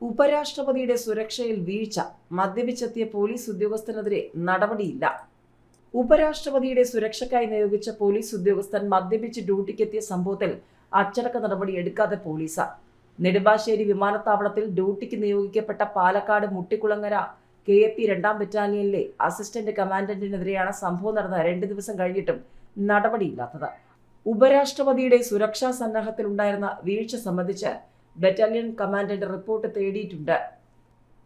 ഉപരാഷ്ട്രപതിയുടെ സുരക്ഷയിൽ വീഴ്ച. മദ്യപിച്ചെത്തിയ പോലീസ് ഉദ്യോഗസ്ഥനെതിരെ നടപടിയില്ല. ഉപരാഷ്ട്രപതിയുടെ സുരക്ഷയ്ക്കായി നിയോഗിച്ച പോലീസ് ഉദ്യോഗസ്ഥൻ മദ്യപിച്ച് ഡ്യൂട്ടിക്കെത്തിയ സംഭവത്തിൽ അച്ചടക്ക നടപടി എടുക്കാതെ പോലീസ്. നെടുമ്പാശ്ശേരി വിമാനത്താവളത്തിൽ ഡ്യൂട്ടിക്ക് നിയോഗിക്കപ്പെട്ട Palakkad Muttikulangara K A P രണ്ടാം ബറ്റാലിയനിലെ അസിസ്റ്റന്റ് കമാൻഡന്റിനെതിരെയാണ് സംഭവം നടന്ന രണ്ട് ദിവസം കഴിഞ്ഞിട്ടും നടപടിയില്ലാത്തത്. ഉപരാഷ്ട്രപതിയുടെ സുരക്ഷാ സന്നാഹത്തിലുണ്ടായിരുന്ന വീഴ്ച സംബന്ധിച്ച് ബറ്റാലിയൻ കമാൻഡന്റ് റിപ്പോർട്ട് തേടിയിട്ടുണ്ട്.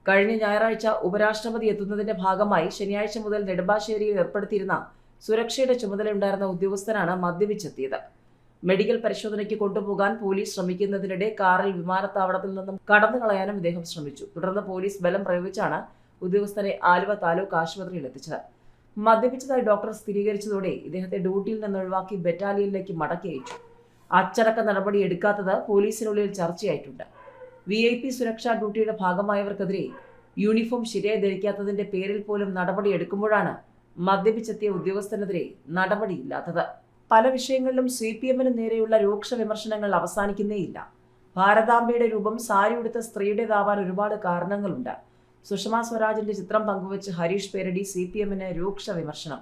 കഴിഞ്ഞ ഞായറാഴ്ച ഉപരാഷ്ട്രപതി എത്തുന്നതിന്റെ ഭാഗമായി ശനിയാഴ്ച മുതൽ നെടുമ്പാശ്ശേരിയിൽ ഏർപ്പെടുത്തിയിരുന്ന സുരക്ഷയുടെ ചുമതലയുണ്ടായിരുന്ന ഉദ്യോഗസ്ഥനാണ് മദ്യപിച്ചെത്തിയത്. മെഡിക്കൽ പരിശോധനയ്ക്ക് കൊണ്ടുപോകാൻ പോലീസ് ശ്രമിക്കുന്നതിനിടെ കാറിൽ വിമാനത്താവളത്തിൽ നിന്നും കടന്നു കളയാനും ഇദ്ദേഹം ശ്രമിച്ചു. തുടർന്ന് പോലീസ് ബലം പ്രയോഗിച്ചാണ് ഉദ്യോഗസ്ഥനെ ആലുവ താലൂക്ക് ആശുപത്രിയിൽ എത്തിച്ചത്. മദ്യപിച്ചതായി ഡോക്ടർ സ്ഥിരീകരിച്ചതോടെ ഇദ്ദേഹത്തെ ഡ്യൂട്ടിയിൽ നിന്ന് ഒഴിവാക്കി ബറ്റാലിയനിലേക്ക് മടക്കി അയച്ചു. അച്ചടക്ക നടപടി എടുക്കാത്തത് പോലീസിനുള്ളിൽ ചർച്ചയായിട്ടുണ്ട്. വി ഐ പി സുരക്ഷാ ഡ്യൂട്ടിയുടെ ഭാഗമായവർക്കെതിരെ യൂണിഫോം ശരിയായി ധരിക്കാത്തതിന്റെ പേരിൽ പോലും നടപടി എടുക്കുമ്പോഴാണ് മദ്യപിച്ചെത്തിയ ഉദ്യോഗസ്ഥനെതിരെ നടപടിയില്ലാത്തത്. പല വിഷയങ്ങളിലും സി പി എമ്മിന് നേരെയുള്ള രൂക്ഷ വിമർശനങ്ങൾ അവസാനിക്കുന്നേയില്ല. ഭാരതാംബയുടെ രൂപം സാരി ഉടുത്ത സ്ത്രീയുടേതാവാൻ ഒരുപാട് കാരണങ്ങളുണ്ട്. സുഷമ സ്വരാജിന്റെ ചിത്രം പങ്കുവച്ച് ഹരീഷ് പേരടി സി പി എമ്മിന് രൂക്ഷ വിമർശനം.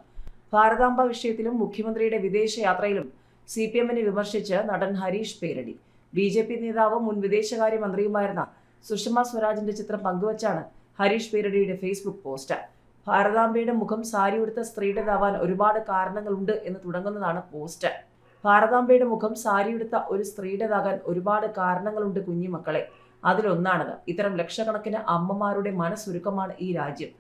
ഭാരതാംബ വിഷയത്തിലും മുഖ്യമന്ത്രിയുടെ വിദേശ യാത്രയിലും സി പി എമ്മിനെ വിമർശിച്ച് നടൻ Harish Peradi. B J P നേതാവും മുൻ വിദേശകാര്യ മന്ത്രിയുമായിരുന്ന സുഷമ സ്വരാജിന്റെ ചിത്രം പങ്കുവച്ചാണ് ഹരീഷ് പേരടിയുടെ ഫേസ്ബുക്ക് പോസ്റ്റ്. ഭാരതാംബയുടെ മുഖം സാരി ഉടുത്ത സ്ത്രീയുടേതാവാൻ ഒരുപാട് കാരണങ്ങളുണ്ട് എന്ന് തുടങ്ങുന്നതാണ് പോസ്റ്റ്. ഭാരതാംബയുടെ മുഖം സാരി ഉടുത്ത ഒരു സ്ത്രീയുടേതാകാൻ ഒരുപാട് കാരണങ്ങളുണ്ട് കുഞ്ഞുമക്കളെ. അതിലൊന്നാണത് ഇത്തരം ലക്ഷക്കണക്കിന് അമ്മമാരുടെ മനസ്സൊരുക്കമാണ് ഈ രാജ്യം.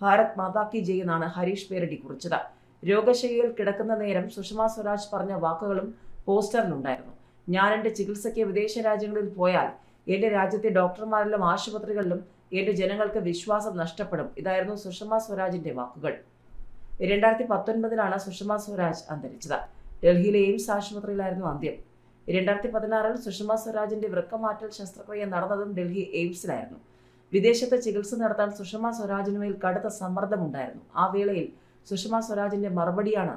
ഭാരത് മാതാ കി ജയ് എന്നാണ് ഹരീഷ് പേരടി കുറിച്ചത്. രോഗശയ്യയിൽ കിടക്കുന്ന നേരം സുഷമ സ്വരാജ് പറഞ്ഞ വാക്കുകളും പോസ്റ്ററിലുണ്ടായിരുന്നു. ഞാൻ എന്റെ ചികിത്സയ്ക്ക് വിദേശ രാജ്യങ്ങളിൽ പോയാൽ എന്റെ രാജ്യത്തെ ഡോക്ടർമാരിലും ആശുപത്രികളിലും എന്റെ ജനങ്ങൾക്ക് വിശ്വാസം നഷ്ടപ്പെടും. ഇതായിരുന്നു സുഷമ സ്വരാജിന്റെ വാക്കുകൾ. രണ്ടായിരത്തി പത്തൊൻപതിലാണ് സുഷമ സ്വരാജ് അന്തരിച്ചത്. ഡൽഹിയിലെ എയിംസ് ആശുപത്രിയിലായിരുന്നു അന്ത്യം. രണ്ടായിരത്തി പതിനാറിൽ സുഷമ സ്വരാജിന്റെ വൃക്കമാറ്റൽ ശസ്ത്രക്രിയ നടന്നതും ഡൽഹി എയിംസിലായിരുന്നു. വിദേശത്ത് ചികിത്സ നടത്താൻ സുഷമ സ്വരാജിനുമേൽ കടുത്ത സമ്മർദ്ദമുണ്ടായിരുന്നു. ആ വേളയിൽ സുഷമ സ്വരാജിന്റെ മറുപടിയാണ്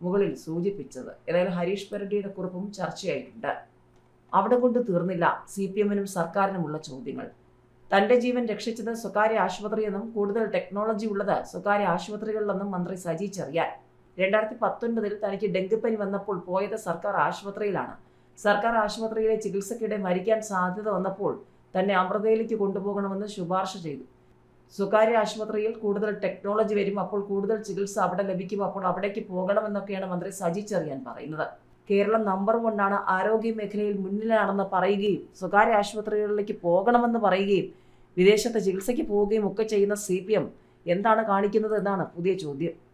മുകളിൽ സൂചിപ്പിച്ചത്. ഏതായാലും ഹരീഷ് പെരഡിയുടെ കുറിപ്പും ചർച്ചയായിട്ടുണ്ട്. അവിടെ കൊണ്ട് തീർന്നില്ല സി പി എമ്മിനും സർക്കാരിനുമുള്ള ചോദ്യങ്ങൾ. തന്റെ ജീവൻ രക്ഷിച്ചത് സ്വകാര്യ ആശുപത്രിയെന്നും കൂടുതൽ ടെക്നോളജി ഉള്ളത് സ്വകാര്യ ആശുപത്രികളിലെന്നും മന്ത്രി സജി ചെറിയാൻ. രണ്ടായിരത്തി പത്തൊൻപതിൽ തനിക്ക് ഡെങ്കിപ്പനി വന്നപ്പോൾ പോയത് സർക്കാർ ആശുപത്രിയിലാണ്. സർക്കാർ ആശുപത്രിയിലെ ചികിത്സക്കിടെ മരിക്കാൻ സാധ്യത വന്നപ്പോൾ തന്നെ അമൃതയിലേക്ക് കൊണ്ടുപോകണമെന്ന് ശുപാർശ ചെയ്തു. സ്വകാര്യ ആശുപത്രിയിൽ കൂടുതൽ ടെക്നോളജി വരും അപ്പോൾ കൂടുതൽ ചികിത്സ അവിടെ ലഭിക്കും അപ്പോൾ അവിടേക്ക് പോകണമെന്നൊക്കെയാണ് മന്ത്രി സജി ചെറിയാൻ പറയുന്നത്. കേരളം നമ്പർ വണ്ണാണ് ആരോഗ്യ മേഖലയിൽ മുന്നിലാണെന്ന് പറയുകയും സ്വകാര്യ ആശുപത്രികളിലേക്ക് പോകണമെന്ന് പറയുകയും വിദേശത്ത് ചികിത്സയ്ക്ക് പോവുകയും ഒക്കെ ചെയ്യുന്ന സി എന്താണ് കാണിക്കുന്നത് എന്നാണ് പുതിയ ചോദ്യം.